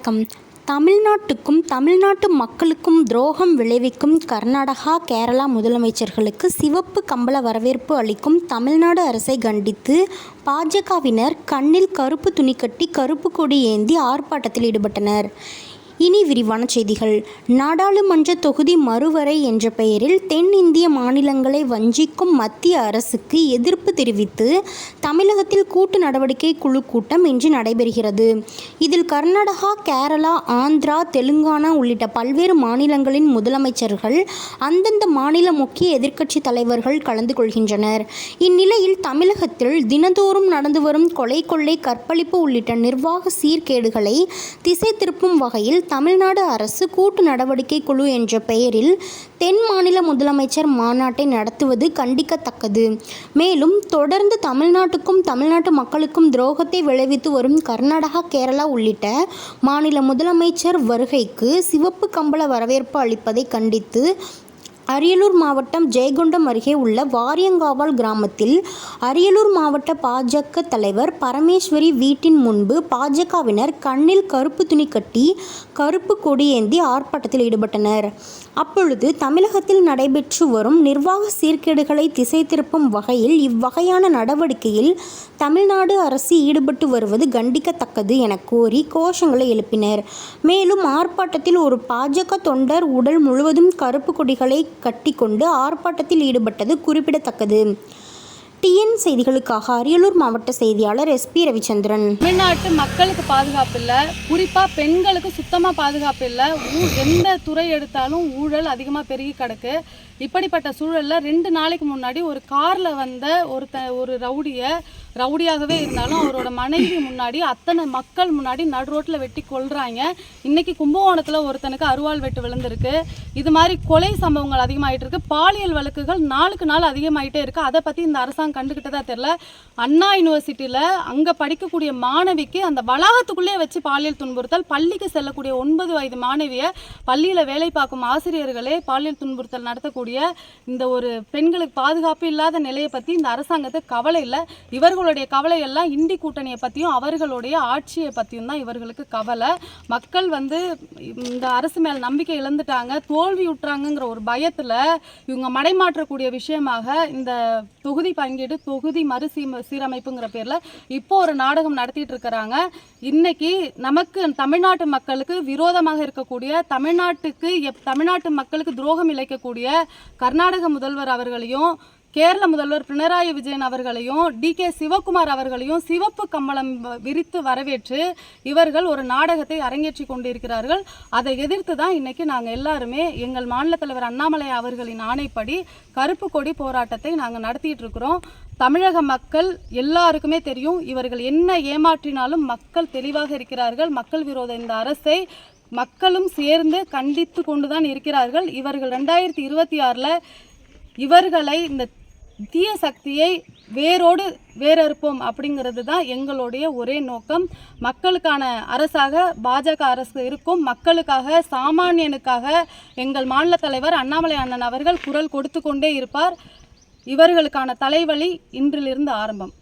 வணக்கம். தமிழ்நாட்டுக்கும் தமிழ்நாட்டு மக்களுக்கும் துரோகம் விளைவிக்கும் கர்நாடகா கேரளா முதலமைச்சர்களுக்கு சிவப்பு கம்பள வரவேற்பு அளிக்கும் தமிழ்நாடு அரசை கண்டித்து பாஜகவினர் கண்ணில் கருப்பு துணி கட்டி கருப்பு கொடி ஏந்தி ஆர்ப்பாட்டத்தில் ஈடுபட்டனர். இனி விரிவான செய்திகள். நாடாளுமன்ற தொகுதி மறுவரை என்ற பெயரில் தென்னிந்திய மாநிலங்களை வஞ்சிக்கும் மத்திய அரசுக்கு எதிர்ப்பு தெரிவித்து தமிழகத்தில் கூட்டு நடவடிக்கை குழு கூட்டம் இன்று நடைபெறுகிறது. இதில் கர்நாடகா கேரளா ஆந்திரா தெலுங்கானா உள்ளிட்ட பல்வேறு மாநிலங்களின் முதலமைச்சர்கள் அந்தந்த மாநில முக்கிய எதிர்க்கட்சி தலைவர்கள் கலந்து கொள்கின்றனர். இந்நிலையில் தமிழகத்தில் தினந்தோறும் நடந்து வரும் கொலை கொள்ளை கற்பழிப்பு உள்ளிட்ட நிர்வாக சீர்கேடுகளை திசை திருப்பும் வகையில் தமிழ்நாடு அரசு கூட்டு நடவடிக்கை குழு என்ற பெயரில் தென் மாநில முதலமைச்சர் மாநாட்டை நடத்துவது கண்டிக்கத்தக்கது. மேலும் தொடர்ந்து தமிழ்நாட்டுக்கும் தமிழ்நாட்டு மக்களுக்கும் துரோகத்தை விளைவித்து வரும் கர்நாடகா கேரளா உள்ளிட்ட மாநில முதலமைச்சர் வருகைக்கு சிவப்பு கம்பள வரவேற்பு அளிப்பதை கண்டித்து அரியலூர் மாவட்டம் ஜெயங்கொண்டம் அருகே உள்ள வாரியங்காவால் கிராமத்தில் அரியலூர் மாவட்ட பாஜக தலைவர் பரமேஸ்வரி வீட்டின் முன்பு பாஜகவினர் கண்ணில் கருப்பு துணி கட்டி கருப்பு கொடியேந்தி ஆர்ப்பாட்டத்தில் ஈடுபட்டனர். அப்பொழுது தமிழகத்தில் நடைபெற்று வரும் நிர்வாக சீர்கேடுகளை திசை திருப்பும் வகையில் இவ்வகையான நடவடிக்கையில் தமிழ்நாடு அரசு ஈடுபட்டு வருவது கண்டிக்கத்தக்கது என கோரி கோஷங்களை எழுப்பினர். மேலும் ஆர்ப்பாட்டத்தில் ஒரு பாஜக தொண்டர் உடல் முழுவதும் கருப்பு கொடிகளை கட்டிக்கொண்டு ஆர்ப்பாட்டத்தில் ஈடுபட்டது குறிப்பிடத்தக்கது. டிஎன் செய்திகளுக்காக அரியலூர் மாவட்ட செய்தியாளர் எஸ்பி ரவிச்சந்திரன். தமிழ்நாட்டு மக்களுக்கு பாதுகாப்பு இல்லை. குறிப்பாக பெண்களுக்கு சுத்தமாக பாதுகாப்பு இல்லை. ஊ- எந்த துறை எடுத்தாலும் ஊழல் அதிகமாக பெருகி கிடக்கு. இப்படிப்பட்ட சூழலில் ரெண்டு நாளைக்கு முன்னாடி ஒரு காரில் வந்த ஒருத்த ஒரு ரவுடியை ரவுடியாகவே இருந்தாலும் அவரோட மனைவி முன்னாடி அத்தனை மக்கள் முன்னாடி நடு ரோட்டில் வெட்டி கொள்றாங்க இன்னைக்கு கும்பகோணத்தில் ஒருத்தனுக்கு அருவாள் வெட்டு விழுந்திருக்கு. இது மாதிரி கொலை சம்பவங்கள் அதிகமாயிட்டு இருக்கு. பாலியல் வழக்குகள் நாளுக்கு நாள் அதிகமாயிட்டே இருக்கு. அதை பற்றி இந்த அரசாங்கம் கண்டுக்கிட்டதா தெரியல. அண்ணா யூனிவர்சிட்டியில் அங்கே படிக்கக்கூடிய மாணவிக்கு அந்த வளாகத்துக்குள்ளே வச்சு பாலியல் துன்புறுத்தல் பள்ளிக்கு செல்லக்கூடிய ஒன்பது வயது மாணவியை பள்ளியில் வேலை பார்க்கும் ஆசிரியர்களே பாலியல் துன்புறுத்தல் நடத்தக்கூடிய இந்த ஒரு பெண்களுக்கு பாதுகாப்பு இல்லாத நிலையை பற்றி இந்த அரசாங்கத்துக்கு கவலை இல்லை. இவர்களுடைய கவலை எல்லாம் இந்தி கூட்டணியை பற்றியும் அவர்களுடைய ஆட்சியை பற்றியும் தான் இவர்களுக்கு கவலை. மக்கள் வந்து இந்த அரசு மேல் நம்பிக்கை இழந்துட்டாங்க தோல்வி விட்டுறாங்கங்கிற ஒரு பயத்தில் இவங்க மடைமாற்றக்கூடிய விஷயமாக இந்த தொகுதி பங்கீடு தொகுதி மறுசீம சீரமைப்புங்கிற பேரில் இப்போ ஒரு நாடகம் நடத்திட்டு இருக்கிறாங்க. இன்னைக்கு நமக்கு தமிழ்நாட்டு மக்களுக்கு விரோதமாக இருக்கக்கூடிய தமிழ்நாட்டுக்கு எப் தமிழ்நாட்டு மக்களுக்கு துரோகம் இழைக்கக்கூடிய கர்நாடக முதல்வர் அவர்களையும் கேரள முதல்வர் பினராயி விஜயன் அவர்களையும் டி. கே. சிவகுமார் அவர்களையும் சிவப்பு கம்பளம் விரித்து வரவேற்று இவர்கள் ஒரு நாடகத்தை அரங்கேற்றி கொண்டிருக்கிறார்கள். அதை எதிர்த்து தான் இன்னைக்கு நாங்கள் எல்லாருமே எங்கள் மாநில தலைவர் அண்ணாமலை அவர்களின் ஆணைப்படி கருப்பு கொடி போராட்டத்தை நாங்கள் நடத்திட்டு இருக்கிறோம். தமிழக மக்கள் எல்லாருக்குமே தெரியும் இவர்கள் என்ன ஏமாற்றினாலும் மக்கள் தெளிவாக இருக்கிறார்கள். மக்கள் விரோத இந்த அரசை மக்களும் சேர்ந்து கண்டித்து கொண்டுதான் இருக்கிறார்கள். இவர்கள் ரெண்டாயிரத்தி இருபத்தி ஆறில் இவர்களை இந்த தீய சக்தியை வேரோடு வேறறுப்போம் அப்படிங்கிறது தான் எங்களுடைய ஒரே நோக்கம். மக்களுக்கான அரசாக பாஜக அரசு இருக்கும். மக்களுக்காக சாமானியனுக்காக எங்கள் மாநில தலைவர் அண்ணாமலை அண்ணன் அவர்கள் குரல் கொடுத்து கொண்டே இருப்பார். இவர்களுக்கான தலைவலி இன்றிலிருந்து ஆரம்பம்.